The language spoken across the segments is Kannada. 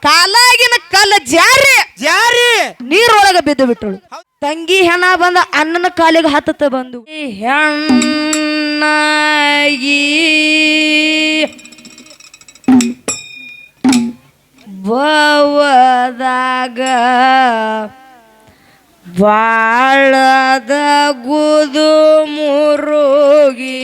ಕಾಲಾಗಿನ ಕಲ್ಲ ಜಾರಿ. ಜಾರಿ. ನೀರೊಳಗ ಬಿದ್ದು ಬಿಟ್ಟಳು. ತಂಗಿ ಹೆಣ ಬಂದ ಅಣ್ಣನ ಕಾಲಿಗೆ ಹತ್ತತ ಬಂದು ಹೆಣ್ಣಾಗಿ ಬವದಾಗ ಬಾಳದ ಗುದು ಮುರುಗಿ.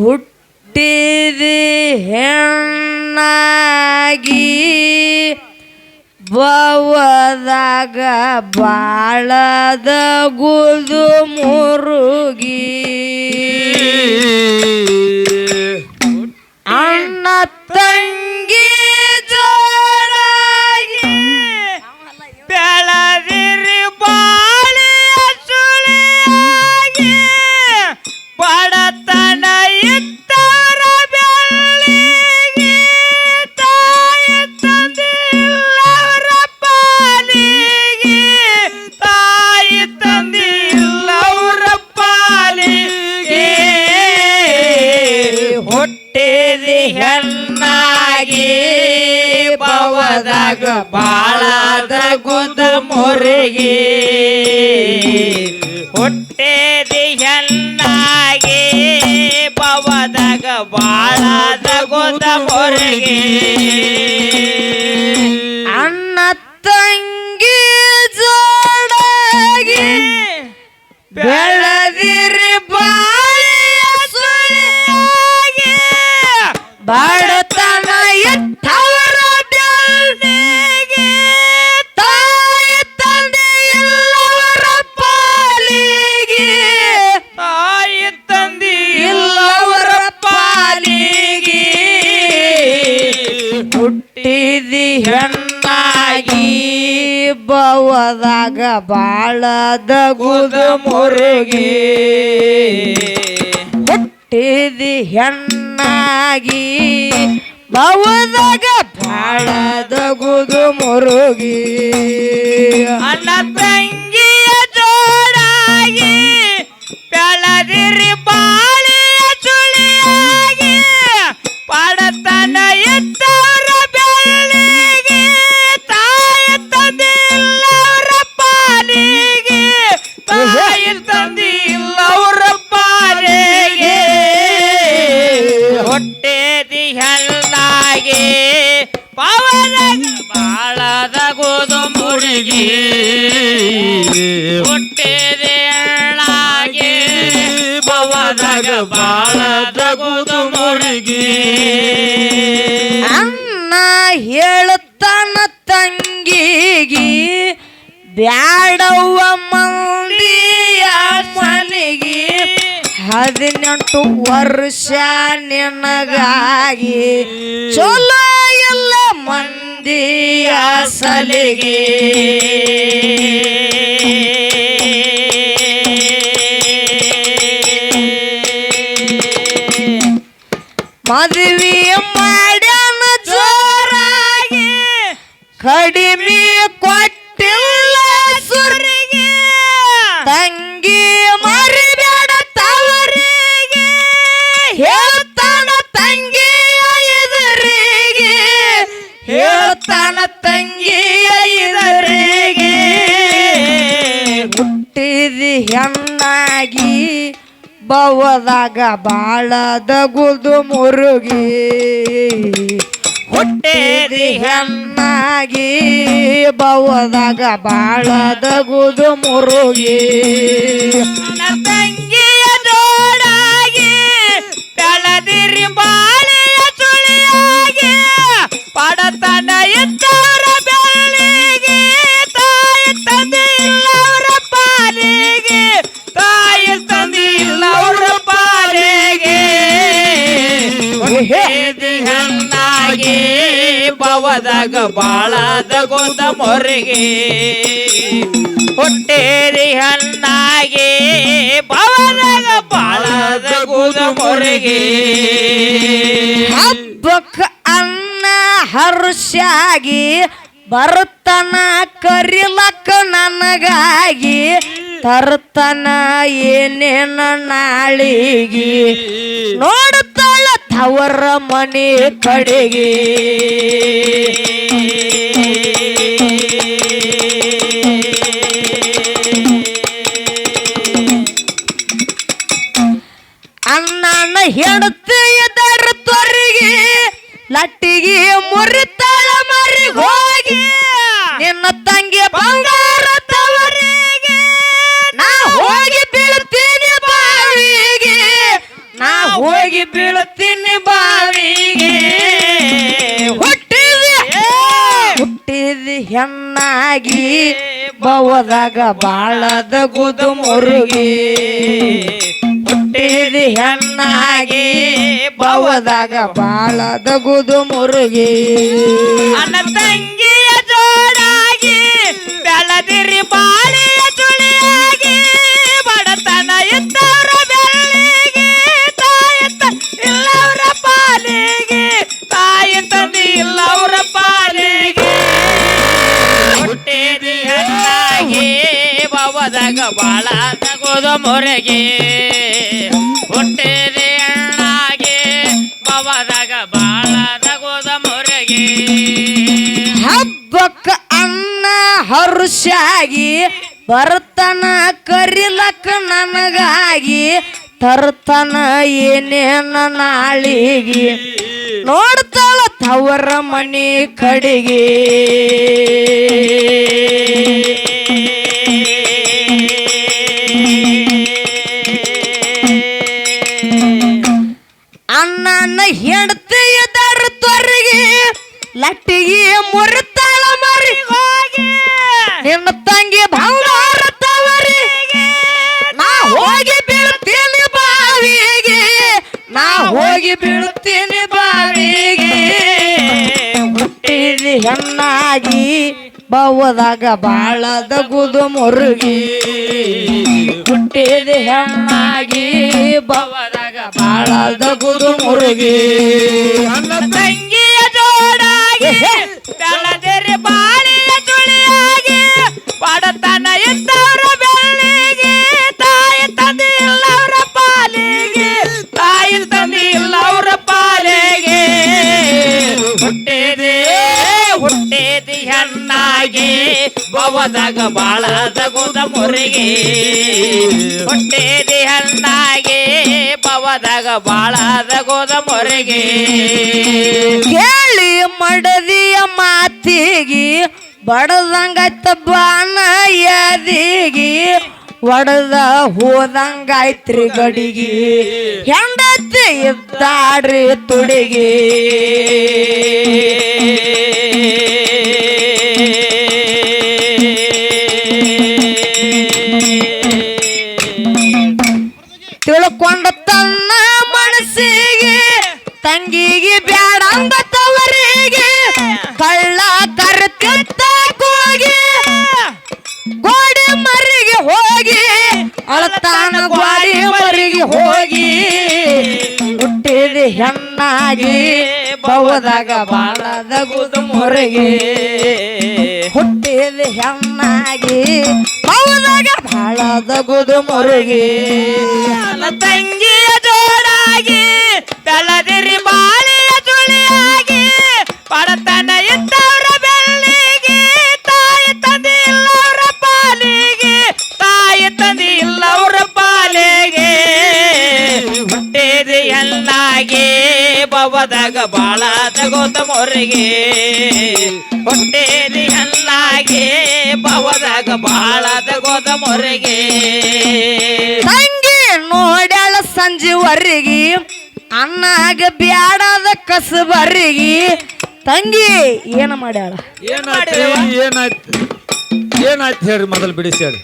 ಹುಟ್ಟಿದಿ ಹೆಣ್ಣಾಗಿ ಬವದಾಗ ಬಾಳದ ಗುದು ಮುರುಗಿ. ಅಣ್ಣ ತಂಗಿ ಬೆಳೆದಿರಿ ಬಾಳಿಯ ಸುಳಿಯಾಗಿ. ಬವದಾಗ ಬಾಳದ ಗುದು ಮುರುಗಿ. ಹುಟ್ಟಿದಿ ಹೆಣ್ಣಾಗಿ ಬಹುದಾಗ ಬಾಳದ ಗುದು ಮುರುಗಿ. ಅಣ್ಣ ತಂಗಿಯ ಜೋಡಾಗಿ ಬೆಳದಿರಿ ಬಾಳಿಯ ಹದಿನೆಂಟು ವರ್ಷ ನಿನಗಾಗಿ. ಚಲೋ ಎಲ್ಲ ಮಂದಿಯ ಸಲಿಗೆ. ಮದುವೆ ಬವದಾಗ ಬಾಳದ ಗುದು ಮುರುಗಿ ಹೊಟ್ಟೆ ಹೆಣ್ಣಾಗಿ ಬವದಾಗ ಬಾಳದ ಗುದು ಮುರುಗಿ. ತಂಗಿಯ ದೋಡಾಗಿ ಬೆಳದಿರಿ ಬಾಳೆಯ ಸುಳಿಯಾಗಿ ಪಡತನ ಇದ್ದವರ ಪವದಾಗ ಬಾಳ ಗೊಂದ ಮೊರೆಗೆ. ಹೊಟ್ಟೇರಿ ಹಣ್ಣಾಗೆ ಬವರಾಗ ಬಾಳ ಗೋದ ಮೊರೆಗೆ. ಹಬ್ಬಕ್ಕ ಅನ್ನ ಹರ್ಷಾಗಿ ಬರುತ್ತನ ಕರಿಲಕ್ಕ ನನಗಾಗಿ. ತರ್ತನ ಏನೇನ ನಾಳಿಗೆ. ನೋಡುತ್ತಾಳ ತವರ ಮನೆ ಕಡೆಗೆ. ಅಣ್ಣನ ಎದರ ತೊರಿಗೆ ಲಟ್ಟಿಗೆ ಮುರಿತಾಳ ಮರಿ ಹೋಗಿ. ನಿನ್ನ ತಂಗಿ ಬಂಗಾರ ಹೋಗಿ ಬೀಳುತ್ತೀನಿ ಬಾವಿಗೆ. ಹುಟ್ಟಿದಿ. ಹುಟ್ಟಿದ ಹೆಣ್ಣಾಗಿ. ಬವದಾಗ ಬಾಳದ ಗುದು ಮುರುಗಿ. ಹುಟ್ಟಿದ ಹೆಣ್ಣಾಗಿ. ಬವದಾಗ ಬಾಳದ ಗುದು ಮುರುಗಿ. ಅನ್ನ ತಂಗಿಯ ಜೋಡಾಗಿ ಬೆಳದಿರಿ ಬಾಳಿಯ ಪಾಲಿಗೆ ತಾಯಿ ತಂದೆ ಇಲ್ಲವರ ಪಾಲಿಗೆ. ಹುಟ್ಟಿದಿ ಹೆಣ್ಣಾಗಿ ಬವದಾಗ ಬಾಳ ತಗೋದು ಮೊರೆಗೆ. ಹುಟ್ಟಿದಿ ಹೆಣ್ಣಾಗಿ ಬವದಾಗ ಬಾಳ ತಗೋದ ಮೊರೆಗೆ. ಹಬ್ಬಕ್ಕ ಅನ್ನ ಹರುಷಾಗಿ ಬರ್ತನ ಕರಿಲಕ್ಕ ನನಗಾಗಿ ತರ್ತನ ಏನೇನ ನಾಳಿಗೆ. ನೋಡ್ತಾಳ ತವರ ಮನೆ ಕಡೆಗೆ. ಅಣ್ಣನ ಹೆಂಡತಿಯದರ ತೊರಿಗೆ ಲಟ್ಟಿಗೆ ಮುರ್ತಾಳ ಮರಿ. ಹೋಗಿ ನಿನ್ನ ತಂಗಿ ಬಂಗಾರ ಹೆಣ್ಣಾಗಿ ಬವದಾಗ ಬಾಳದ ಗುದು ಮುರುಗಿ. ಹುಟ್ಟಿದ ಹೆಣ್ಣಾಗಿ ಬವದಾಗ ಬಾಳದ ಗುದು ಮುರುಗಿ. ನನ್ನ ತಂಗಿಯ ಜೋಡಾಗಿ ಬಾಳಿಯ ತುಳಿಯಾಗಿ ಪಡತನ ಇದ್ದವರ ಬವದಾಗ ಬಾಳ ತಗುದ ಮುರಿಗೆ. ಹೊಟ್ಟೆ ದೇಹನ್ನಾಗೆ ಪವದಾಗ ಬಾಳ ಗೋದ ಮೊರೆಗೆ. ಕೇಳಿ ಮಡದಿಯ ಮಾತಿಗೆ, ಬಡದಂಗಾಯ್ತ ಬಾನ ಯಾದಿಗಿ, ಒಡದ ಹೋದಂಗಾಯ್ತ್ರಿ ಗಡಿಗಿ. ಹೆಂಡತಿ ಇದ್ದಾಡ್ರಿ ತುಡಿಗೆ. ತಿಳ್ಕೊಂಡ ತನ್ನ ಮನಸ್ಸಿಗೆ, ತಂಗಿಗೆ ಬ್ಯಾಡ ಅಂದ ತವರಿಗೆ ಕಳ್ಳ ಕರ್ತಿದ್ದ ಹೋಗಿ ಗೋಡಿ ಮರಿಗೆ ಹೋಗಿ, ಅಳತಾನ ಗೋಡೆ ಮರಿಗೆ ಹೋಗಿ. ಹುಟ್ಟಿದ ಹೆಣ್ಣಾಗಿ ಬೌದಾಗ ಬಾಳದ ಗುದು ಮೊರೆಗೆ ಹುಟ್ಟಿದ ಹೆಣ್ಣಾಗಿ ಬವದಾಗ ಬಾಳದ ಗುದು ಮೊರೆಗೆ ತಂಗಿಯ ಜೋಡಾಗಿ ತಲದಿರಿ ಬಾಳಿಯ ಬವದಾಗ ಬಾಳ ತಗೋತ ಮೊರಿಗೆ ಹೊಟ್ಟೆದಿ ಅಲ್ಲಾಗೆ ಬವದಾಗ ಬಾಳ ತಗೋತ ಮೊರಿಗೆ ತಂಗಿ ನೋಡ್ಯಾಳ ಸಂಜೆವರೆಗಿ ಅನ್ನಾಗ ಬ್ಯಾಡದ ಕಸಬರಿಗೆ ತಂಗಿ ಏನ ಮಾಡ್ಯಾಳ? ಏನಾಯ್ತು ಏನಾಯ್ತು ಏನಾಯ್ತು ಹೇಳ್ರಿ ಮೊದಲು ಬಿಡಿಸಿ ಹೇಳಿ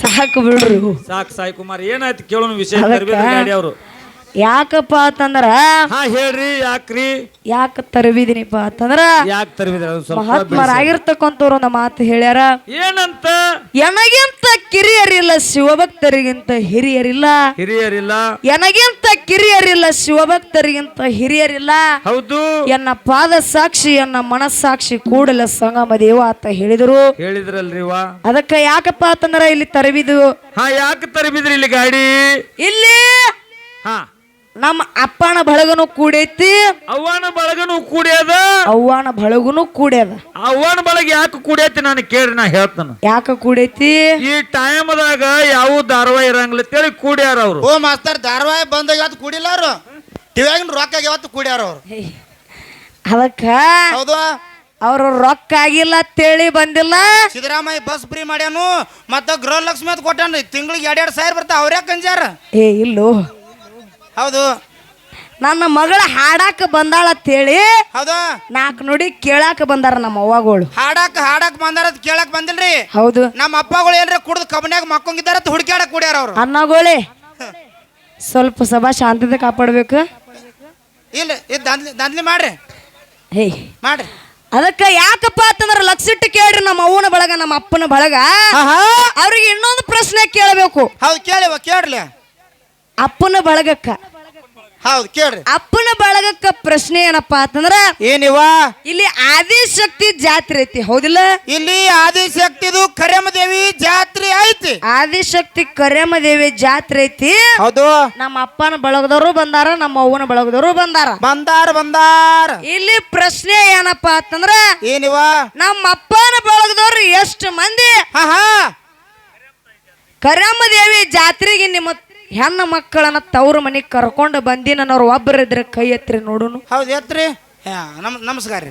ಸಾಕು ಬಿಡ್ರಿ. ಸಾಕು ಸಾಯಿ ಕುಮಾರ್ ಏನಾಯ್ತು ಕೇಳೋಣ ವಿಷಯ ಅವರು. ಯಾಕಪ್ಪ ಅಂತಂದ್ರ? ಹಾ ಹೇಳ್ರಿ ಯಾಕ್ರಿ? ಯಾಕ ತರಬಿದಿನಿಪ್ಪ ಅಂತಂದ್ರ? ಯಾಕ ಬಿಡಿಸಿ. ಮಹಾತ್ಮರಾಗಿರ್ತಕ್ಕಂಥವ್ರು ಒಂದು ಮಾತು ಹೇಳ್ಯಾರ. ಏನಂತ? ಎನಗಿಂತ ಕಿರಿಯರಿಲ್ಲ ಶಿವಭಕ್ತರಿಗಿಂತ ಹಿರಿಯರಿಲ್ಲ. ಹಿರಿಯರಿಲ್ಲ. ಎನಗಿಂತ ಕಿರಿಯರಿಲ್ಲ ಶಿವಭಕ್ತರಿಗಿಂತ ಹಿರಿಯರಿಲ್ಲ. ಹೌದು. ಎನ್ನ ಪಾದ ಸಾಕ್ಷಿ ಎನ್ನ ಮನಸ್ಸಾಕ್ಷಿ ಕೂಡಲ ಸಂಗಮ ದೇವ ಅಂತ ಹೇಳಿದರು. ಹೇಳಿದ್ರಲ್ರಿವಾ ಅದಕ್ಕ ಯಾಕಪ್ಪ ಅಂತಂದ್ರ ಇಲ್ಲಿ ತರವಿದು? ಹಾ ಯಾಕೆ ತರಬಿದ್ರಿ ಇಲ್ಲಿ ಗಾಡಿ? ಇಲ್ಲಿ ಹಾ. ನಮ್ಮ ಅಪ್ಪನ ಬಳಗನು ಕೂಡೈತಿ. ಅವ್ವನ ಬಳಗನು ಕೂಡ್ಯದ? ಅವ್ವನ ಬಳಗನು ಕೂಡ್ಯದ. ಅವ್ವನ ಬಳಗ ಯಾಕೆ ಕೂಡೈತಿ ನಾನು ಕೇಳಿ ನಾ ಹೇಳ್ತಾನ. ಯಾಕ ಕೂಡೈತಿ? ಈ ಟೈಮ್ದಾಗ ಯಾವ ಧಾರವಾಹಿ ಇರಂಗಿಲ್ಲ ಅಂತೇಳಿ ಕೂಡ್ಯಾರ ಅವರು? ಓ ಮಾಸ್ತರ್ ಧಾರವಾಹಿ ಬಂದಾಗ ಇವತ್ತು ಕುಡಿಲ್ಲ ಅವರು? ಟಿವ್ಯಾಗಿನ ರೊಕ್ಕ ಯಾವತ್ತು ಕೂಡ್ಯಾರ ಅವ್ರು? ಅದಕ್ಕ ಹೌದು. ಅವರು ರೊಕ್ಕ ಆಗಿಲ್ಲ ತೇಳಿ ಬಂದಿಲ್ಲ. ಸಿದ್ದರಾಮಯ್ಯ ಬಸ್ ಫ್ರೀ ಮಾಡ್ಯಾನು ಮತ್ತ ಗೃಹಲಕ್ಷ್ಮಿ ಅಂತ ಕೊಟ್ಟಾನ ತಿಂಗಳಿಗೆ ಎರಡ್ ಎರಡ್ ಸಾವಿರ ಬರ್ತಾವ ಅವ್ರ್ಯಾಕೆ ಕಂಜಾರ ಏ ಇಲ್ಲೋ. ಹೌದು. ನನ್ನ ಮಗಳ ಹಾಡಾಕ ಬಂದಾಳ ಅಂತೇಳಿ ಹೌದು. ನಾಲ್ಕು ನುಡಿ ಕೇಳಾಕ ಬಂದಾರ ನಮ್ಮ ಅವ್ವಗಳು. ಹಾಡಾಕ ಹಾಡಾಕ ಬಂದಾರ ಕೇಳಾಕ ಕೇಳಕ್ ಬಂದಿಲ್ರಿ? ಹೌದು. ನಮ್ಮ ಅಪ್ಪಗಳು ಏನ್ರಿ ಕುಡ್ದು ಕಬ್ಬನ್ಯಾಗ ಮಕ್ಕೊಂಗಿದ್ದಾರ ಅಂತ ಹುಡುಕ್ಯಾಡಕ್ ಕುಡಿಯಾರ ಅವ್ರು. ಅನ್ನಗೋಳಿ ಸ್ವಲ್ಪ ಸಭಾ ಶಾಂತತೆ ಕಾಪಾಡ್ಬೇಕು? ಇಲ್ಲ ಇದು ದಂದ್ಲಿ ದಂದ್ಲಿ ಮಾಡ್ರಿ. ಹೇ. ಮಾಡ್ರಿ. ಅದಕ್ಕೆ ಯಾಕಪ್ಪ ಅಂತಂದ್ರೆ ಲಕ್ಷಿಟ್ಟು ಕೇಳ್ರಿ ನಮ್ಮ ಅವ್ವನ ಬಳಗ ನಮ್ಮ ಅಪ್ಪನ ಬಳಗ. ಅವ್ರಿಗೆ ಇನ್ನೊಂದು ಪ್ರಶ್ನೆ ಕೇಳಬೇಕು. ಹೌದು ಕೇಳಿವ ಕೇಳ್ರಿ ಅಪ್ಪನ ಬಳಗಕ್ಕ. ಹೌದು ಕೇಳ್ರಿ. ಅಪ್ಪನ ಬಳಗಕ್ಕ ಪ್ರಶ್ನೆ ಏನಪ್ಪ ಅಂತಂದ್ರ ಏನಿವ? ಇಲ್ಲಿ ಆದಿಶಕ್ತಿ ಜಾತ್ರೆ ಐತಿ ಹೌದಿಲ್ಲ? ಇಲ್ಲಿ ಆದಿಶಕ್ತಿದು ಕರೆಮ ದೇವಿ ಜಾತ್ರೆ ಐತಿ. ಆದಿಶಕ್ತಿ ಕರ್ಯಮ್ಮ ದೇವಿ ಜಾತ್ರೆ ಐತಿ. ಹೌದು. ನಮ್ಮ ಅಪ್ಪನ ಬಳಗದವರು ಬಂದಾರ ನಮ್ಮ ಅವ್ವನ ಬಳಗದವರು ಬಂದಾರ. ಬಂದಾರ ಬಂದಾರ. ಇಲ್ಲಿ ಪ್ರಶ್ನೆ ಏನಪ್ಪಾ ಅಂತಂದ್ರ ಏನಿವ? ನಮ್ಮ ಅಪ್ಪನ ಬಳಗದವ್ರು ಎಷ್ಟು ಮಂದಿ? ಹಾ ಹಾ. ಕರ್ಯಮ್ಮ ದೇವಿ ಜಾತ್ರೆಗೆ ನಿಮ್ಮ ಹೆಣ್ಣು ಮಕ್ಕಳನ್ನ ತವ್ರ ಮನೆಗೆ ಕರ್ಕೊಂಡು ಬಂದಿನವ್ರು ಒಬ್ಬರಿದ್ರೆ ಕೈ ಎತ್ರಿ ನೋಡುನು. ಹೌದು ಎತ್ರಿ ಯಾ, ನಮ್ ನಮಸ್ಕಾರ ರೀ.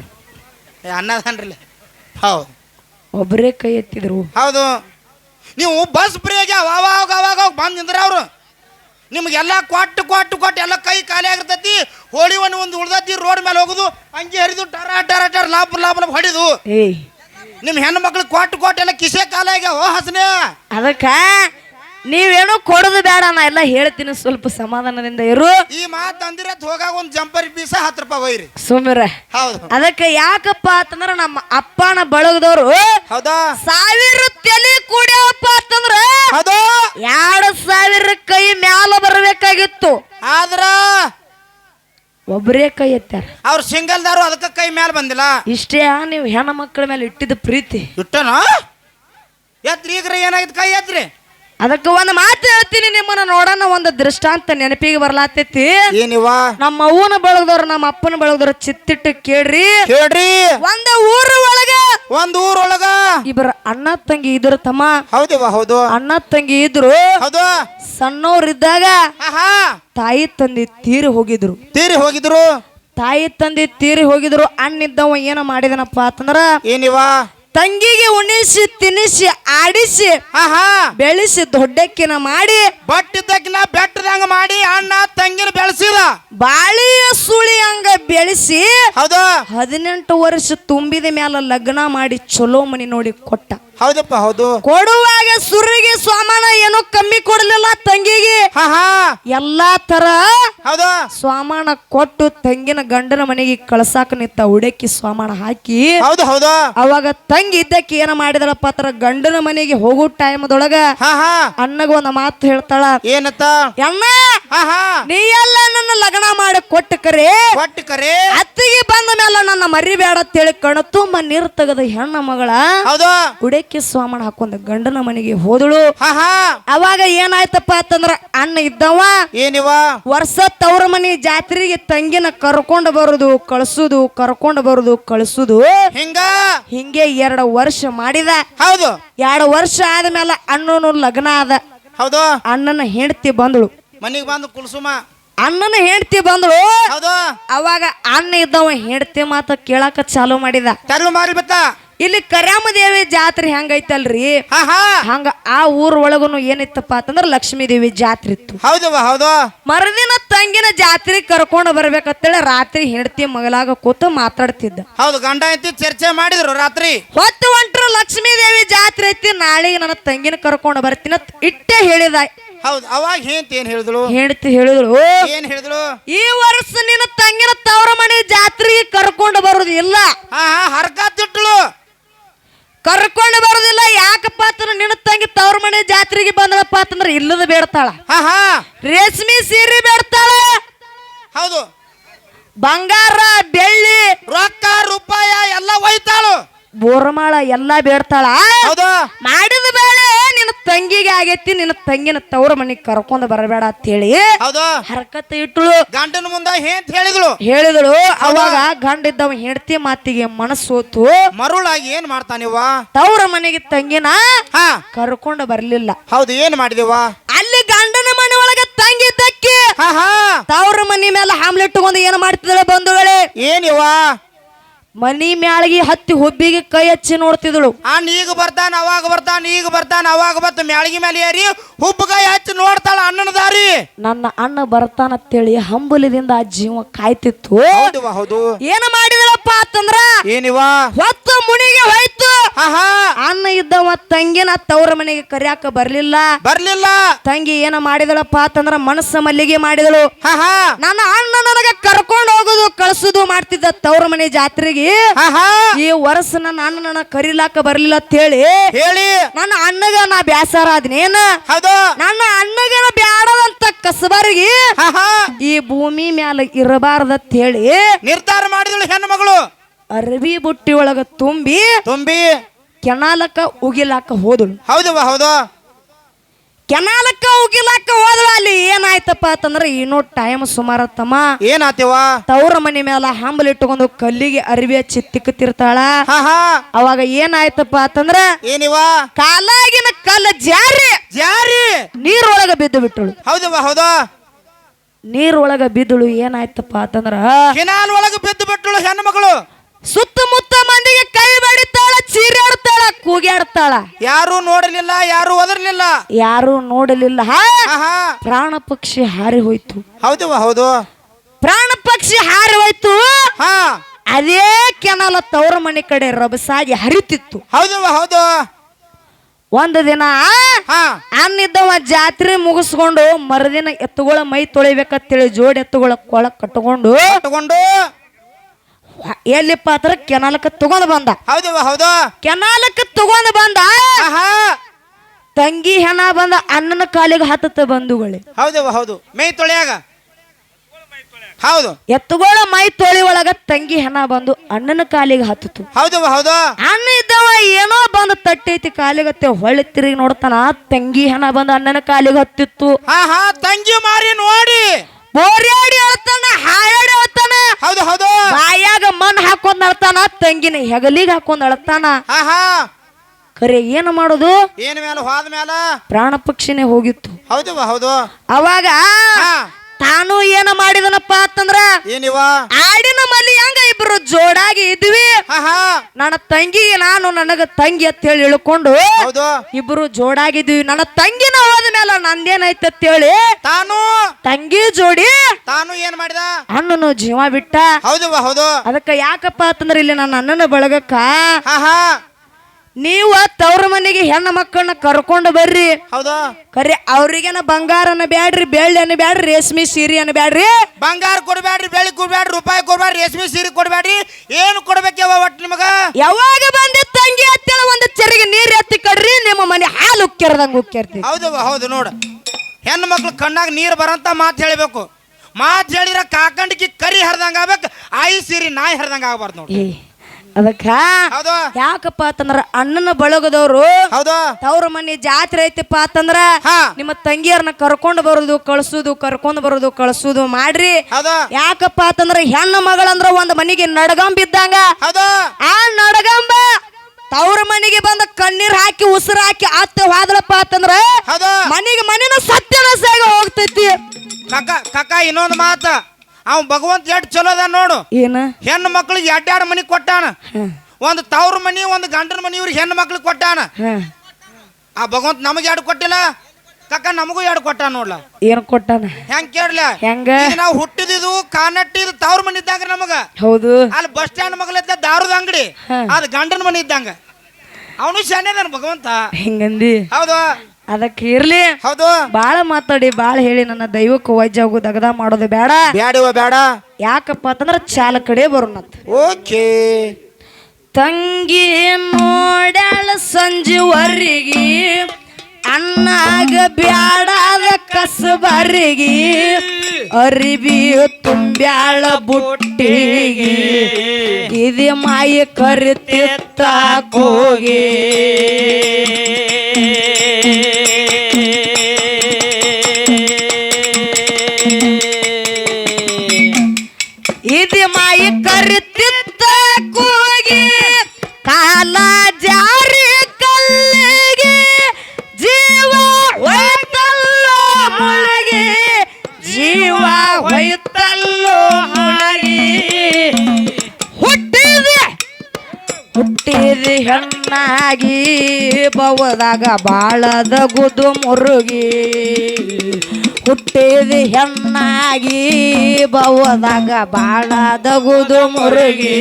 ಅನ್ನದನ್ರಿ ಹೌದು. ಒಬ್ಬರೇ ಕೈ ಎತ್ತಿದ್ರು. ಹೌದು. ನೀವು ಬಸ್ ಫ್ರೀಗೆ ಅವಾಗ ಅವಾಗ ಬಂದು ನಿಂದ್ರ ಅವರು. ನಿಮ್ಗೆಲ್ಲ ಕೊಟ್ಟು ಕೊಟ್ಟು ಕೊಟ್ಟು ಎಲ್ಲ ಕೈ ಖಾಲಿ ಆಗಿರ್ತೈತಿ. ಹೋಳಿ ಒಂದು ಒಂದು ಉಳ್ದತಿ ರೋಡ್ ಮೇಲೆ ಹೋಗುದು ಹಂಗೆ ಹರಿದು ಟರ ಟರ ಟರ ಲಾಪ್ ಲಾಪ್ ಲಾಪ್ ಹೊಡಿದು. ಏಯ್. ನಿಮ್ಮ ಹೆಣ್ಣು ಮಕ್ಳು ಕೊಟ್ಟು ಕೊಟ್ಟು ಎಲ್ಲ ಕಿಸೆ ಖಾಲಿ ಆಗ್ಯಾವ ಹಸನೇ. ಅದಕ್ಕ ನೀವೇನೋ ಕೊಡೋದು ಬೇಡ ನಾ ಎಲ್ಲ ಹೇಳ್ತೀನಿ ಸ್ವಲ್ಪ ಸಮಾಧಾನದಿಂದ ಇರು. ಈ ಮಾತು ಅಂದಿರ ಹೋಗಾಗ ಒಂದು ಜಂಪರ್ ಪೀಸ ಹತ್ತು ರೂಪಾಯಿ ಹೋಯ್ರಿ ಸುಮಿರ ಹೌದು. ಅದಕ್ಕೆ ಯಾಕಪ್ಪ ಅಂತಂದ್ರ ನಮ್ಮ ಅಪ್ಪನ ಬಳಗದವ್ರು ಹೌದಾ? ಸಾವಿರ ತಲೆ ಕೂಡ್ಯಾವಪ್ಪ ಅಂತಂದ್ರ ಹೌದು. ಎರಡು ಸಾವಿರ ಕೈ ಮ್ಯಾಲ ಬರಬೇಕಾಗಿತ್ತು. ಆದ್ರ ಒಬ್ಬರೇ ಕೈ ಎತ್ತಾರ ಅವ್ರ ಸಿಂಗಲ್ ದಾರು ಅದಕ್ಕೆ ಕೈ ಮ್ಯಾಲ ಬಂದಿಲ್ಲ. ಇಷ್ಟೇ ನೀವು ಹೆಣ್ಣು ಮಕ್ಕಳ ಮೇಲೆ ಇಟ್ಟಿದ್ದ ಪ್ರೀತಿ. ಇಟ್ಟನ? ಎತ್ರಿ ಈಗ್ರಿ ಏನಾಗಿತ್ತು ಕೈ ಎತ್ರಿ? ಅದಕ್ಕೆ ಒಂದು ಮಾತು ಹೇಳ್ತೀನಿ ನಿಮ್ಮನ್ನ ನೋಡೋಣ ಒಂದು ದೃಷ್ಟಾಂತ ನೆನಪಿಗೆ ಬರ್ಲಾತೈತಿ. ಏನಿವ ನಮ್ಮ ಅವ್ವನ ಬಳಗದವ್ರು ನಮ್ಮ ಅಪ್ಪನ ಬಳಗದವ್ರು ಚಿತ್ತಿಟ್ಟು ಕೇಳ್ರಿ. ಹೇಳ್ರಿ ಒಂದ ಊರ ಒಳಗ ಒಂದ್ ಊರೊಳಗ ಇಬ್ಬರ ಅಣ್ಣ ತಂಗಿ ಇದ್ರು ತಮ್ಮ. ಹೌದಿವ ಹೌದು. ಅಣ್ಣ ತಂಗಿ ಇದ್ರು. ಹೌದು. ಸಣ್ಣವ್ರಿದ್ದಾಗ ಆಹಾ. ತಾಯಿ ತಂದೆ ತೀರಿ ಹೋಗಿದ್ರು. ತೀರಿ ಹೋಗಿದ್ರು? ತಾಯಿ ತಂದೆ ತೀರಿ ಹೋಗಿದ್ರು. ಅಣ್ಣ ಇದ್ದವ ಏನ ಮಾಡಿದನಪ್ಪ ಅಂತಂದ್ರ ಏನಿವ ತಂಗಿಗೆ ಉಣಿಸಿ ತಿನ್ನಿಸಿ ಆಡಿಸಿ ಆಹಾ ಬೆಳೆಸಿ ದೊಡ್ಡಕ್ಕಿನ ಮಾಡಿ ಬಟ್ಟಿದ್ದಕ್ಕಿನ ಬೆಟ್ಟದಂಗ ಮಾಡಿ ಅಣ್ಣ ತಂಗಿನ ಬೆಳೆಸಿದ. ಬಾಳಿಯ ಸುಳಿ ಹಂಗ ಬೆಳೆಸಿ ಹೌದಾ? ಹದಿನೆಂಟು ವರ್ಷ ತುಂಬಿದ ಮ್ಯಾಲ ಲಗ್ನ ಮಾಡಿ ಚಲೋ ಮನಿ ನೋಡಿ ಕೊಟ್ಟ. ಹೌದಪ್ಪ ಹೌದು. ಕೊಡುವಾಗ ಸುರಿಗೆ ಸ್ವಾಮಾನ ಏನು ಕಮ್ಮಿ ಕೊಡ್ಲಿಲ್ಲ ತಂಗಿಗೆ. ಹಾ ಹಾ. ಎಲ್ಲಾ ತರ ಹೌದು? ಸ್ವಾಮಾನ ಕೊಟ್ಟು ತಂಗಿನ ಗಂಡನ ಮನೆಗೆ ಕಳಸಾಕ ನಿಂತ ಉಡಕ್ಕಿ ಸ್ವಾಮಾನ ಹಾಕಿ. ಹೌದು ಹೌದು. ಅವಾಗ ತಂಗಿ ಇದ್ದಕ್ಕೆ ಏನ ಮಾಡಿದಳಪ್ಪ ತರ ಗಂಡನ ಮನೆಗೆ ಹೋಗೋ ಟೈಮ್ದೊಳಗ ಹಾ ಹಾ. ಅಣ್ಣಗ ಒಂದ್ ಮಾತು ಹೇಳ್ತಾಳ ಏನತ್ತ? ಅಣ್ಣ ಹಾ ಹಾ. ನೀ ಎಲ್ಲ ನನ್ನ ಲಗ್ನ ಮಾಡಿ ಕೊಟ್ಟ ಕರೆ ಕೊಟ್ಟು ಕರೆ ಅತ್ತಿಗೆ ಬಂದ ಮೇಲೆ ನನ್ನ ಮರಿಬೇಡ ಅಂತೇಳಿ ಕಣ ತುಂಬ ನೀರು ತೆಗೆದ ಹೆಣ್ಣ ಮಗಳ. ಹೌದು. ಉಡಕ್ಕಿ ಸ್ವಾಮಣ ಹಾಕೊಂಡ ಗಂಡನ ಮನೆಗೆ ಹೋದಳು. ಅವಾಗ ಏನಾಯ್ತಪ್ಪ ಅಂತಂದ್ರ ಅಣ್ಣ ಇದ್ದವ. ಏನಿವ? ವರ್ಷ ತವ್ರ ಮನೆ ಜಾತ್ರೆಗೆ ತಂಗಿನ ಕರ್ಕೊಂಡು ಬರುದು ಕಳ್ಸುದು ಕರ್ಕೊಂಡು ಬರುದು ಕಳ್ಸುದು. ಹಿಂಗ? ಹಿಂಗೆ ಎರಡು ವರ್ಷ ಮಾಡಿದ. ಹೌದು. ಎರಡು ವರ್ಷ ಆದ್ಮೇಲೆ ಅಣ್ಣನು ಲಗ್ನ ಆದ. ಹೌದು. ಅಣ್ಣನ ಹೆಂಡತಿ ಬಂದಳು. ಮನಿಗೆ ಬಂದು ಕುಲ್ಸುಮ. ಅಣ್ಣನ ಹೆಂಡತಿ ಬಂದಳು. ಹೌದು. ಅವಾಗ ಅಣ್ಣ ಇದ್ದವ ಹೆಂಡತಿ ಮಾತ ಕೇಳಾಕ ಚಾಲು ಮಾಡಿದ. ತರ್ಲು ಮಾರಿ ಬತ್ತ ಇಲ್ಲಿ ಕರ್ಯಾಮದೇವಿ ಜಾತ್ರೆ ಹೆಂಗೈತಲ್ರಿ? ಹಂಗ ಆ ಊರ್ ಒಳಗುನು ಏನಿತ್ತಪ್ಪ ಅಂತಂದ್ರ ಲಕ್ಷ್ಮೀ ದೇವಿ ಜಾತ್ರೆ ಇತ್ತು. ಮರದಿನ ಹೌದು. ಮರದಿನ ತಂಗಿನ ಜಾತ್ರೆ ಕರ್ಕೊಂಡು ಬರ್ಬೇಕಂತೇಳಿ ರಾತ್ರಿ ಹೆಂಡತಿ ಮಗಲಾಗ ಕೂತು ಮಾತಾಡ್ತಿದ್ದ. ಹೌದು ಗಂಡ ಐತಿ ಚರ್ಚೆ ಮಾಡಿದ್ರು ರಾತ್ರಿ. ಹೊತ್ತು ಹೊಂಟ್ರು ಲಕ್ಷ್ಮೀ ದೇವಿ ಜಾತ್ರೆ ಐತಿ ನಾಳೆಗೆ ನನ್ನ ತಂಗಿನ ಕರ್ಕೊಂಡು ಬರ್ತೀನಿ ಇಟ್ಟೆ ಹೇಳಿದ. ಹೌದು ಅವಾಗ ಹೇಂತ ಏನ್ ಹೇಳಿದ್ಳು? ಹೆಂಡತಿ ಹೇಳಿದಳು ಏನ್ ಹೇಳಿದ್ಳು? ಈ ವರ್ಷ ನಿನ್ನ ತಂಗಿನ ತವರ ಮನೆ ಜಾತ್ರೆಗೆ ಕರ್ಕೊಂಡು ಬರೋದು ಇಲ್ಲ ಹಾ ಹಾ ಹರ್ಕ ಕರ್ಕೊಂಡು ಬರೋದಿಲ್ಲ ಯಾಕಪ್ಪ ಅಂತಂದ್ರೆ ನಿನ್ನ ತಂಗಿ ತವರ ಮನೆ ಜಾತ್ರೆಗೆ ಬಂದಳಪ್ಪ ಅಂತಂದ್ರೆ ಇಲ್ಲದ ಬೇಡ್ತಾಳ. ಹಾ ಹಾ. ರೇಷ್ಮೆ ಸೀರೆ ಬೇಡ್ತಾಳ. ಹೌದು. ಬಂಗಾರ ಬೆಳ್ಳಿ ರೊಕ್ಕ ರೂಪಾಯ ಎಲ್ಲ ಒಯ್ತಾಳು. ಬೋರಮಾಳ ಎಲ್ಲ ಬೇಡ್ತಾಳ. ಹೌದು. ಮಾಡಿದ ಬೇಳೆ ತಂಗಿಗೆ ಆಗೈತಿ ನಿನ್ನ ತಂಗಿನ ತವರ ಮನೆಗೆ ಕರ್ಕೊಂಡು ಬರಬೇಡ ಅಂತ ಹೇಳಿ ಹೌದು. ಹರಕತ್ತ ಇಟ್ಟಳು. ಗಂಡನ ಮುಂದ ಹೇಂತ ಹೇಳಿದಳು. ಹೇಳಿದಳು. ಅವಾಗ ಗಂಡ ಇದ್ದವ ಹೆಂಡತಿ ಮಾತಿಗೆ ಮನಸ್ಸೋತು ಮರುಳಾಗಿ ಏನ್ ಮಾಡ್ತಾನಿವ ತವ್ರ ಮನೆಗೆ ತಂಗಿನ ಕರ್ಕೊಂಡು ಬರ್ಲಿಲ್ಲ. ಹೌದು ಏನ್ ಮಾಡಿದಿವ? ಅಲ್ಲಿ ಗಂಡನ ಮನೆ ಒಳಗೆ ತಂಗಿ ತಕ್ಕಿ ತವ್ರ ಮನಿ ಮೇಲೆ ಹಾಮ್ಲಿಟ್ಟುಕೊಂಡು ಏನು ಮಾಡ್ತಿದ್ದಾಳೆ ಬಂಧುಗಳೇ? ಏನಿವ ಮನಿ ಮ್ಯಾಳಗಿ ಹತ್ತಿ ಹುಬ್ಬಿಗೆ ಕೈ ಹಚ್ಚಿ ನೋಡ್ತಿದಳು. ಅಣ್ಣ ಈಗ ಬರ್ತಾನ ಅವಾಗ ಬರ್ತಾನ ಈಗ ಬರ್ತಾನ ಅವಾಗ ಬರ್ತ ಮ್ಯಾಳಗಿ ಮೇಲೆ ಏರಿ ಕೈ ಹಚ್ಚಿ ನೋಡ್ತಾಳ ಅಣ್ಣನ ದಾರಿ. ನನ್ನ ಅಣ್ಣ ಬರ್ತಾನಂತೇಳಿ ಹಂಬಲದಿಂದ ಆ ಜೀವ ಕಾಯ್ತಿತ್ತು. ಹೌದಿವ ಹೌದು. ಏನು ಮಾಡಿದಳಪ್ಪ ಅಂತಂದ್ರ? ಏನಿವ? ಹೊತ್ತು ಮುನಿಗೆ ಹೋಯ್ತು. ಆಹಾ ಅಣ್ಣ ಇದ್ದವ ತಂಗಿನ ತವ್ರ ಮನೆಗೆ ಕರಿಯಾಕ ಬರ್ಲಿಲ್ಲ. ಬರ್ಲಿಲ್ಲ. ತಂಗಿ ಏನ ಮಾಡಿದಳಪ್ಪ ಅಂತಂದ್ರ ಮನಸ್ಸ ಮಲ್ಲಿಗೆ ಮಾಡಿದಳು. ಹಾ ಹಾ. ನನ್ನ ಅಣ್ಣ ನನಗೆ ಕರ್ಕೊಂಡು ಹೋಗುದು ಕಳ್ಸುದು ಮಾಡ್ತಿದ್ದ ತವ್ರ ಮನೆ ಜಾತ್ರೆಗೆ. ಈ ವರ್ಷ ನನ್ನ ಅಣ್ಣನ ಕರಿಲಾಕ ಬರ್ಲಿಲ್ಲ ಅಂತ ಹೇಳಿ ಹೇಳಿ. ನನ್ನ ಅಣ್ಣಗ ನಾ ಬ್ಯಾಸರ ಆದ್ನೇನ ಹೌದು. ನನ್ನ ಅಣ್ಣಗನ ಬ್ಯಾಡದಂತ ಕಸಬರಿಗೆ ಈ ಭೂಮಿ ಮ್ಯಾಲ ಇರಬಾರ್ದಂತ ಹೇಳಿ ನಿರ್ಧಾರ ಮಾಡಿದಳು ಹೆಣ್ಣು ಮಗಳು. ಅರವಿ ಬುಟ್ಟಿ ಒಳಗ ತುಂಬಿ ತುಂಬಿ. ಕೆನಾಲಕ್ಕ ಉಗಿಲಾಕ ಹೋದಳು. ಹೌದವ ಹೌದು. ಕೆನಾಲಕ್ಕ ಉಗಿಲಕ್ಕ ಹೋದ್ವ ಅಲ್ಲಿ ಏನಾಯ್ತಪ್ಪ ಅಂತಂದ್ರೆ ಏನೋ ಟೈಮ್ ಸುಮಾರತ್ತಮ್ಮ ತಮ್ಮ ಏನಾತಿವ? ತವ್ರ ಮನೆ ಮೇಲೆ ಹಂಬಲಿಟ್ಟುಕೊಂಡು ಕಲ್ಲಿಗೆ ಅರಿವಿ ಹಚ್ಚಿ ತಿಕ್ಕತಿರ್ತಾಳ ಹಾ ಹಾ. ಅವಾಗ ಏನಾಯ್ತಪ್ಪ ಅಂತಂದ್ರ ಏನಿವ? ಕಾಲಾಗಿನ ಕಲ್ಲ ಜಾರಿ. ಜಾರಿ. ನೀರೊಳಗ ಬಿದ್ದು ಬಿಟ್ಟಳು. ಹೌದವ ಹೌದ. ನೀರೊಳಗ ಬಿದ್ದಳು ಏನಾಯ್ತಪ್ಪ ಅಂತಂದ್ರ ಕೆನಾಲ್ ಒಳಗ ಬಿದ್ದು ಬಿಟ್ಟಳು ಹೆಣ್ಣು ಮಗಳು. ಸುತ್ತಮುತ್ತ ಮಂದಿಗೆ ಕೈ ಬಡಿತಾಳ ಚೀರಾಡ್ತಾಳ ಕೂಗ್ಯಾಡ್ತಾಳ. ಯಾರು ನೋಡಲಿಲ್ಲ ಯಾರು ಒದರ್ಲಿಲ್ಲ. ಯಾರು ನೋಡಲಿಲ್ಲ. ಹಾ ಪ್ರಾಣ ಪಕ್ಷಿ ಹಾರಿ ಹೋಯ್ತು. ಹೌದು ಹೌದು. ಪ್ರಾಣ ಪಕ್ಷಿ ಹಾರಿ ಹೋಯ್ತು. ಹಾ. ಅದೇ ಕೆನಲ ತವರ ಮನೆ ಕಡೆ ರಬಸಾಗಿ ಹರಿತಿತ್ತು. ಹೌದು ಹೌದು. ಒಂದು ದಿನ ಹಾ. ಅನ್ನಿದ್ದವ ಜಾತ್ರೆ ಮುಗಿಸ್ಕೊಂಡು ಮರುದಿನ ಎತ್ತುಗಳ ಮೈ ತೊಳಿಬೇಕಂತೇಳಿ ಜೋಡಿ ಎತ್ತುಗಳ ಕೊಳ ಕಟ್ಕೊಂಡು ತಗೊಂಡು ಎಲ್ಲಿಪ್ಪ ಪಾತ್ರ ಕೆನಾಲಕ್ಕೆ ತಗೊಂಡ್ ಬಂದ. ಹೌದು ಹೌದು. ಕೆನಾಲಕ್ಕೆ ತಗೊಂಡ್ ಬಂದ. ತಂಗಿ ಹೆಣ ಬಂದ ಅಣ್ಣನ ಕಾಲಿಗೆ ಹತ್ತತ್ತ ಬಂಧುಗಳೇ. ಹೌದು ಹೌದು. ಮೈ ತೊಳೆಯಾಗ. ಹೌದು. ಎತ್ತುಗಳ ಮೈ ತೊಳಿ ಒಳಗ ತಂಗಿ ಹೆಣ ಬಂದು ಅಣ್ಣನ ಕಾಲಿಗೆ ಹತ್ತಿತು ಹೌದು ಹೌದು. ಅಣ್ಣ ಇದ್ದವ ಏನೋ ಬಂದು ತಟ್ಟೈತಿ ಕಾಲಿಗತ್ತೆ ಹೊಳ್ಳಿ ತಿರುಗಿ ನೋಡ್ತಾನ ತಂಗಿ ಹೆಣ ಬಂದು ಅಣ್ಣನ ಕಾಲಿಗೆ ಹತ್ತಿತ್ತು. ಹಾ ಹಾ ತಂಗಿ ಮಾರಿ ನೋಡಿ. ಬೋರ್ಯಾಡಿ ಅಳ್ತಾನ ಹಾಯಾಡಿ ಹೇಳ್ತಾನೆ. ಹೌದು ಹೌದು. ಬಾಯಾಗ ಮಣ್ಣು ಹಾಕೊಂಡ್ ಅಳ್ತಾನ ತಂಗಿನ ಹೆಗಲಿಗೆ ಹಾಕೊಂಡ್ ಅಳ್ತಾನ ಹಾ ಹಾ ಖರೆ ಏನು ಮಾಡೋದು? ಏನು ಮೇಲೆ ಹೋದ ಮ್ಯಾಲ? ಪ್ರಾಣ ಪಕ್ಷಿನೇ ಹೋಗಿತ್ತು. ಹೌದು ಹೌದು. ಅವಾಗ ತಾನು ಏನ ಮಾಡಿದನಪ್ಪ ಅಂತಂದ್ರ ಏನಿವ? ಆಡಿನ ಮಲ್ಲಿ ಹಂಗ ಇಬ್ರು ಜೋಡಾಗಿ ಇದ್ವಿ. ನನ್ನ ತಂಗಿಗೆ ನಾನು ನನಗ ತಂಗಿ ಅಂತ ಹೇಳಿ ಇಳ್ಕೊಂಡು ಹೌದು. ಇಬ್ರು ಜೋಡಾಗಿದ್ವಿ. ನನ್ನ ತಂಗಿನ ಹೋದ ಮೇಲೆ ಅಂತ ಹೇಳಿ ತಾನು? ತಂಗಿ ಜೋಡಿ ತಾನು ಏನ್ ಮಾಡಿದ? ಅಣ್ಣನು ಜೀವ ಬಿಟ್ಟ. ಹೌದು ಹೌದು. ಅದಕ್ಕ ಯಾಕಪ್ಪ ಅಂತಂದ್ರ ಇಲ್ಲಿ ನನ್ನ ಅಣ್ಣನ ಬಳಗಕ್ಕ ನೀವ ತವ್ರ ಮನೆಗೆ ಹೆಣ್ಣು ಮಕ್ಕಳನ್ನ ಕರ್ಕೊಂಡು ಬರ್ರಿ. ಹೌದಾ? ಕರೆ ಅವ್ರಿಗೇನ ಬಂಗಾರನ ಬ್ಯಾಡ್ರಿ ಬೆಳ್ಳಿನ ಬ್ಯಾಡ್ರಿ ರೇಷ್ಮೆ ಸೀರೆಯನ್ನ ಬ್ಯಾಡ್ರಿ. ಬಂಗಾರ ಕೊಡ್ಬೇಡ್ರಿ ಬೆಳ್ಳಿ ಕೊಡ್ಬೇಡ್ರಿ ರೂಪಾಯಿ ಕೊಡ್ಬೇಡ್ರಿ ರೇಷ್ಮೆ ಸೀರೆ ಕೊಡ್ಬೇಡ್ರಿ ಏನು ಕೊಡ್ಬೇಕು ಯಾವ ಒಟ್ಟು ನಿಮಗ? ಯಾವಾಗ ಬಂದಿ ತಂಗಿ ಅಂತೇಳಿ ಒಂದು ಚರಿಗೆ ನೀರ್ ಎತ್ತಿ ಕಡ್ರಿ ನಿಮ್ಮ ಮನೆ ಹಾಲು ಉಕ್ಕಿರದಂಗ ಉಕ್ಕಿರ್ತೀವಿ ಹೌದು ಹೌದು ನೋಡು. ಹೆಣ್ಣು ಮಕ್ಳು ಕಣ್ಣಾಗ ನೀರು ಬರಂತ ಮಾತು ಹೇಳಬೇಕು. ಮಾತು ಹೇಳಿರ ಕಾಕಂಡಿಗೆ ಕರಿ ಹರಿದಂಗ ಆಗ್ಬೇಕು ಆಯಿ ಸೀರಿ ನಾಯಿ ಹರಿದಂಗ ಆಗ್ಬಾರ್ದು ನೋಡಿ. ಅದಕ್ಕ ಹೌದು. ಯಾಕಪ್ಪ ಅಂತಂದ್ರ ಅಣ್ಣನ ಬಳಗದವ್ರು ಹೌದು. ತವ್ರ ಮನೆ ಜಾತ್ರೆ ಐತಿಪ್ಪ ಅಂತಂದ್ರ ಹಾ. ನಿಮ್ಮ ತಂಗಿಯರ್ನ ಕರ್ಕೊಂಡು ಬರೋದು ಕಳ್ಸುದು ಕರ್ಕೊಂಡು ಬರೋದು ಕಳ್ಸುದು ಮಾಡ್ರಿ. ಹೌದು. ಯಾಕಪ್ಪ ಅಂತಂದ್ರ ಹೆಣ್ಣು ಮಗಳಂದ್ರ ಒಂದ್ ಮನೆಗೆ ನಡಗಂಬ ಇದ್ದಂಗ. ಹೌದು. ಆ ನಡಗಂಬ ತವ್ರ ಮನೆಗೆ ಬಂದ ಕಣ್ಣೀರ್ ಹಾಕಿ ಉಸಿರು ಹಾಕಿ ಅತ್ತ ಹೋದಳಪ್ಪ ಅಂತಂದ್ರ ಹೌದು. ಮನೆಗೆ ಮನೆನ ಸತ್ಯನಸಾಗ ಹೋಗ್ತೈತಿ. ಕಕ್ಕ ಕಕ್ಕ ಇನ್ನೊಂದು ಮಾತು. ಅವ್ ಭಗವಂತ ಎಷ್ಟು ಚಲೋ ಅದ ನೋಡು. ಏನ? ಹೆಣ್ಣು ಮಕ್ಳಿಗೆ ಎರಡೆರಡು ಮನಿ ಕೊಟ್ಟಾನ. ಒಂದು ತವ್ರ ಮನಿ ಒಂದು ಗಂಡನ ಮನಿ ಇವ್ರಿಗೆ ಹೆಣ್ಣು ಮಕ್ಳಿಗೆ ಕೊಟ್ಟಾನ. ಆ ಭಗವಂತ ನಮಗೆ ಎರಡು ಕೊಟ್ಟಿಲ್ಲ? ಕಕ್ಕ ನಮಗೂ ಎರಡು ಕೊಟ್ಟಾನ ನೋಡ್ಲ? ಏನ್ ಕೊಟ್ಟಾನ? ಹೆಂಗ್ ಕೇಳ ಹೆಂಗ? ನಾವು ಹುಟ್ಟಿದಿದು ಕಾನಟ್ಟಿದು ತವ್ರ ಮನಿ ಇದ್ದಂಗ ನಮಗ. ಹೌದು. ಅಲ್ಲಿ ಬಸ್ ಸ್ಟ್ಯಾಂಡ್ ಮಗಲಿದ್ದ ದಾರದ ಅಂಗಡಿ. ಅದು ಗಂಡನ ಮನಿ ಇದ್ದಂಗ. ಅವನು ಶಾನ್ಯದಾನ ಭಗವಂತ. ಹಿಂಗಂದಿ? ಹೌದು. ಅದಕ್ಕೆ ಇರ್ಲಿ. ಹೌದು. ಬಾಳ ಮಾತಾಡಿ ಬಾಳ ಹೇಳಿ ನನ್ನ ದೈವಕ್ಕೆ ವೈದ್ಯ ಹೋಗು ದಗದ ಮಾಡೋದು ಬೇಡ. ಬ್ಯಾಡವ ಬೇಡ. ಯಾಕಪ್ಪ ಅಂತಂದ್ರ ಚಾಲ ಕಡೆ ಬರೋಣಂತ ಓಕೆ. ತಂಗಿ ನೋಡ್ಯಾಳ ಸಂಜೆವರೆಗಿ ಅಣ್ಣಾಗ ಬ್ಯಾಡಾದ ಕಸಬರಿಗೆ. ಅರಿವಿ ತುಂಬ್ಯಾಳ ಬುಟ್ಟಿಗೆ. ಇದು ಮಾಯಿ ಕರಿತಿತ್ತ ಕೋಗಿ. ಇದು ಮಾಯಿ ಕರಿತಿತ್ತ ಬವದಾಗ ಬಾಳದ ಗುದು ಮುರುಗಿ, ಹುಟ್ಟಿದ ಹೆಣ್ಣಾಗಿ ಬವದಾಗ ಬಾಳದ ಗುದು ಮುರುಗಿ.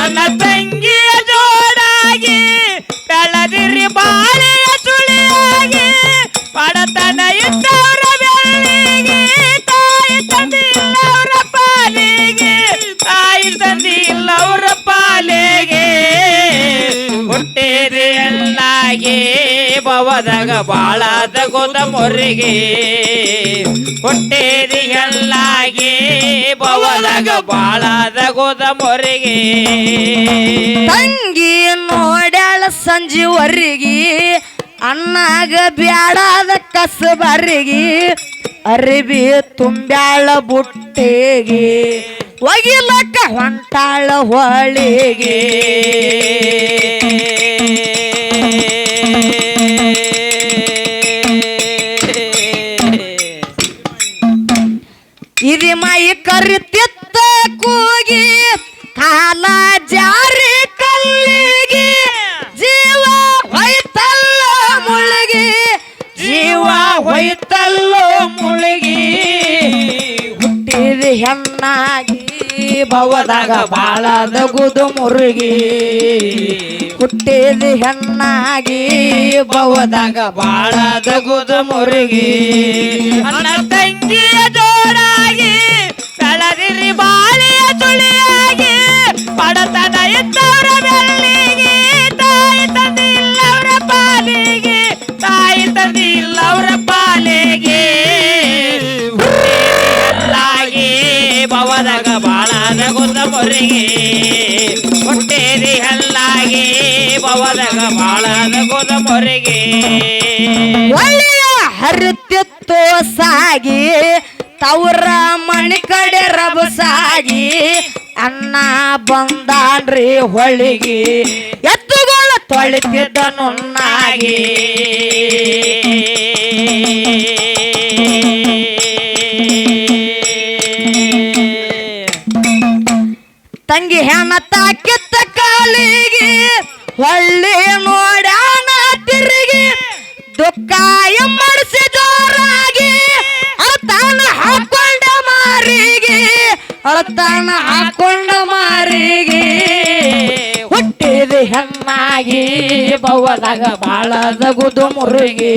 ಅನ್ನ ತಂಗಿಯ ಜೋಡಾಗಿ, ಬೆಳದಿರಿ ಬಾಳೆಯ ಸುಳಿಯಾಗಿ ಪಡತನ ಇದ್ದವರ ಬೆಳ್ಳಿಗೆ ತಾಯಿ ತಂದೆ ಇಲ್ಲವರ ಪಾಲಿಗೆ, ತಾಯಿ ತಂದೆ ಇಲ್ಲವರ ಪಾಲಿಗೆ. ಹುಟ್ಟಿದೆ ಎಲ್ಲಾಗಿ ಬವದಾಗ ಬಾಳ ತಗೋದ ಮೊರಿಗೆ ಕೊಟ್ಟೇರಿ ಎಲ್ಲಾಗಿ ಬವದಾಗ ಬಾಳ ತಗೋದ ಮೊರಿಗೆ ತಂಗಿ ನೋಡ್ಯಾಳ ಸಂಜೆವರೆಗಿ ಅಣ್ಣಾಗ ಬ್ಯಾಡಾದ ಕಸಬರಿಗೆ ಅರಿವಿ ತುಂಬ್ಯಾಳ ಬುಟ್ಟಿಗೆ. ಒಗಿಲಕ್ಕ ಹೊಂಟಾಳ ಹೊಳಿಗೆ. ಇದಿ ಮೈ ಕರಿತಿತ್ತ ಕೂಗಿ, ಕಾಲ ಜಾರಿ ಕಲ್ಲಿಗೆ. ಜೀವ ಹೊಯ್ತಲ್ಲ ಮುಳುಗಿ, ಜೀವ ಹೊಯ್ತಲ್ಲೋ ಮುಳುಗಿ. ಹುಟ್ಟಿದ ಹೆಣ್ಣಾಗಿ ಭವದಾಗ ಬಾಳ ನಗುದು ಮುರುಗಿ. ಹುಟ್ಟಿದ ಹೆಣ್ಣಾಗಿ ಭವದಾಗ ಬಾಳ ನಗುದು ಮುರುಗಿ. ಅಣ್ಣ ತಂಗಿಯ ಜೋರಾಗಿ, ಬೆಳದಿರಿ ಬಾಳೆಯ ತುಳಿಯಾಗಿ ಪಡತನ ಇದ್ದವರ ಬೆಳ್ಳಿಗೆ, ತಾಯಿ ತಂದೆ ಇಲ್ಲವರ ಪಾಲಿಗೆ, ತಾಯಿ ತಂದೆ ಇಲ್ಲವರ ಪಾಲಿಗೆ. ಬಾಳದ ಮೊರಿಗೆ ಹೊಟ್ಟೇರಿ ಹಲ್ಲಾಗಿ ಬವದಗ ಬಾಳದ ಗುದ ಮೊರೆಗೆ. ಒಳ್ಳೆಯ ಹರಿತಿತ್ತು ಸಾಗಿ ತವರ ಮಣಿ ಕಡೆ ಅನ್ನ ಅಣ್ಣ ಬಂದಾನ್ರಿ ಹೊಳಿಗೆ ಎತ್ತುಗಳ ತೊಳಿತಿದ್ದ ನುಣ್ಣಾಗಿ ತಂಗಿ ಹೆಣ ತಾಕಿತ್ತ ಕಾಲಿಗೆ, ಹೊಳ್ಳಿ ನೋಡ್ಯಾನ ತಿರುಗಿ, ದುಃಖ ಎಮ್ಮಡಿಸಿ ಜೋರಾಗಿ, ಅಳತಾನ ಹಾಕೊಂಡ ಮಾರಿಗೆ, ಅಳತಾನ ಹಾಕೊಂಡ ಮಾರಿಗೆ. ಹುಟ್ಟಿದ ಹೆಣ್ಣಾಗಿ ಬವದಾಗ ಬಾಳ ಜಗುದು ಮುರುಗಿ.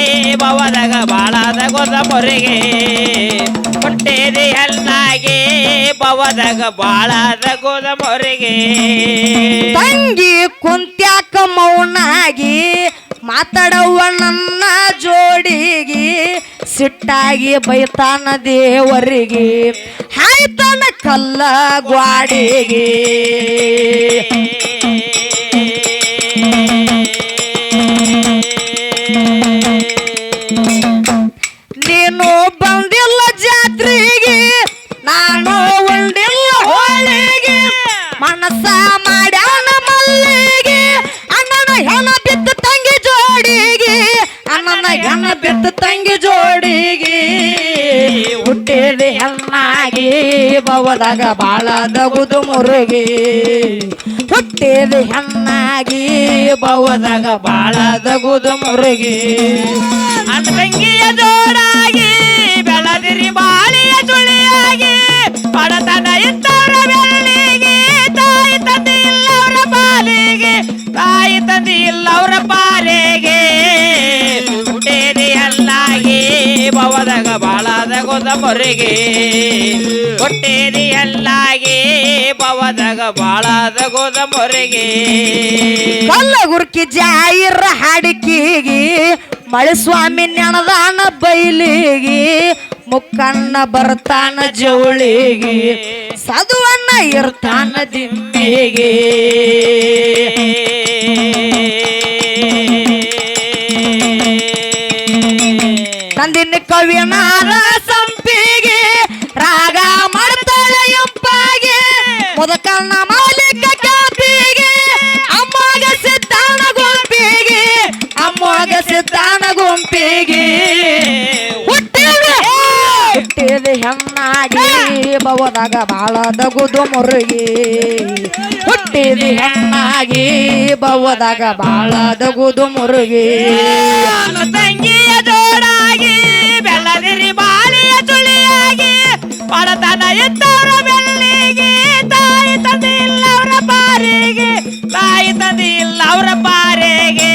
ಮೊರೆಗೆ ಹೊಟ್ಟೆದೆ ಅಲ್ಲಾಗೆ, ಬವದಾಗ ಬಾಳದ ಗೋದ ಮೊರೆಗೆ. ತಂಗಿ ಕುಂತ್ಯಾಕ ಮೌನಾಗಿ, ಮಾತಾಡವ್ವ ನನ್ನ ಜೋಡಿಗೆ, ಸಿಟ್ಟಾಗಿ ಬೈತಾನ ದೇವರಿಗೆ. ಹಾಯ್ತಾನ ಕಲ್ಲ ಗ್ವಾಡಿಗೆ. ಜಾತ್ರೆಗೆ ನಾನು ಉಂಡಿಲ್ಲ ಹೋಳಿಗೆ. ಮನಸ್ಸ ಮಾಡ್ಯಾನ ಮಲ್ಲಿಗೆ. ಅಣ್ಣನ ಹೆಣ ಬಿತ್ತು ತಂಗಿ ಜೋಡಿಗೆ. ಅಣ್ಣನ ಹೆಣ ಬಿತ್ತು ತಂಗಿ ಜೋಡಿಗೆ. ಹುಟ್ಟಿದ ಹೆಣ್ಣಾಗಿ ಬವದಾಗ ಬಾಳ ದಗುದು ಮುರುಗಿ. ಹುಟ್ಟಿದ ಹೆಣ್ಣಾಗಿ ಬವದಾಗ ಬಾಳ ದಗುದು ಮುರುಗಿ. ಅಣ್ಣ ತಂಗಿಯ ಜೋಡಾಗಿ ತಂದೆ ಇಲ್ಲವರ ಪಾಲಿಗೆ ತಾಯಿ ಭವದಾಗ ಬಾಳದ ಗೊದ ಮೊರಿಗೆ ಹೊಟ್ಟೇರಿ ಅಲ್ಲಾಗಿ ಭವದಾಗ ಬಾಳದ ಗೊದ ಮೊರಿಗೆ ಕಲ್ಲ ಗುರ್ಕಿ ಜಾಯಿರ ಹಾಡಿಕಿಗಿ ಮಳೆ ಸ್ವಾಮಿ ನೆನದಾನ ಬೈಲಿಗಿ, ಮುಕ್ಕಣ್ಣ ಬರ್ತಾನ ಜೌಳಿಗೆ ಸದುವನ್ನ ಇರ್ತಾನ ದಿಮ್ಮಿಗೆ. ಬವದಾಗ ಬಾಳ ನಗುದು ಮುರುಗಿ. ಹುಟ್ಟಿದಿ ಹೆಣ್ಣಾಗಿ ಬವದಾಗ ಬಾಳ ನಗುದು ಮುರುಗಿ. ತಂಗಿಯ ಜೋಡಾಗಿ ಬೆಲ್ಲದಿರಿ ಬಾಲಿಯ ತುಳಿಯಾಗಿ, ಬಡತನ ಎತ್ತವರ ಬೆಲ್ಲಿಗೆ ತಾಯಿ ತಂದೆ ಇಲ್ಲವರ ಪಾರಿಗೆ, ತಾಯಿ ತಂದೆ ಇಲ್ಲವರ ಪಾರಿಗೆ.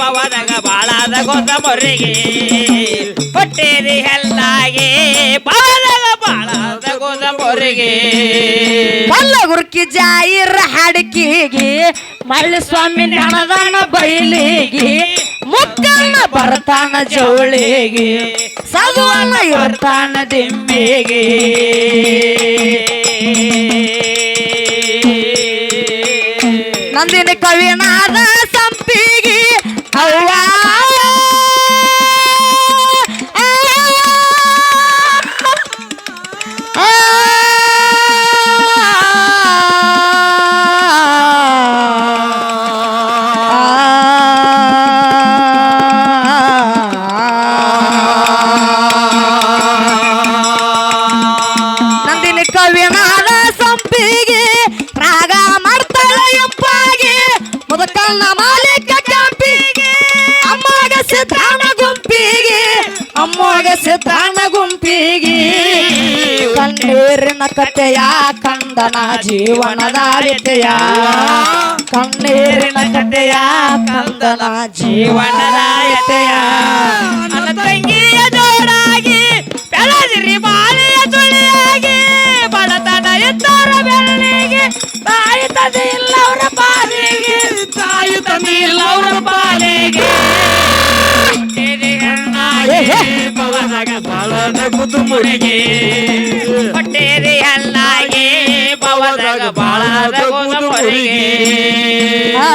ಬವದಾಗ ಬಾಳ ಗೊಂದ ಮೊರೆಗೆ. ಹೆಲ್ಲಾಗಿ ಬಾಳ ಬಾಳದ ಗೊಂದ ಬಲ್ಲ ಕಲ್ಲ ಗುರುಕಿ ಜಾಯಿರ ಹಾಡಿಕೆಗೆ ಮಳ್ಳಿ ಸ್ವಾಮಿ ನೆನದಾನ ಬೈಲಿಗೆ ಮುಕ್ಕಣ್ಣ ಬರ್ತಾನ ಜೋಳಿಗೆ, ಸದುವನ ಇರ್ತಾನ ದಿಮ್ಮಿಗೆ. ನಂದಿನ ಕವಿನಾದ ಸಂಪಿಗೆ, ಅವ್ವ ಸಿದ್ಧಾನ ಗುಂಪಿಗೆ ಕಣ್ಣೀರಿನ ಕಥೆಯ ಕಂದನ ಜೀವನದ ವ್ಯತೆಯ ಕಣ್ಣೀರಿನ ಕಥೆಯ ಕಂದನ ಜೀವನದ ನನ್ನ ತಂಗಿಯ ಜೋಡಾಗಿ ಬೆಳದಿರಿ ಬಾಳಿಯ ತುಳಿಯಾಗಿ, ಬಡತನ ಎದ್ದವರ ಬೆರಳಿಗೆ, ತಾಯಿ ತಂದೆ ಇಲ್ಲವರ ಪಾಲಿಗೆ, ತಾಯಿ ತಂದೆ ಇಲ್ಲವರ ಪಾಲಿಗೆ. ಹುಟ್ಟಿದ ಹೆಣ್ಣಾಗಿ ಭವದಾಗ ಬಾಳದ ಕುದುಮುರಿಗೆ ಅಲ್ಲಾಗಿ ಹಲ್ಲಾಗಿ ಬಾಳನ ಕುದುಮುರಿಗೆ ಆ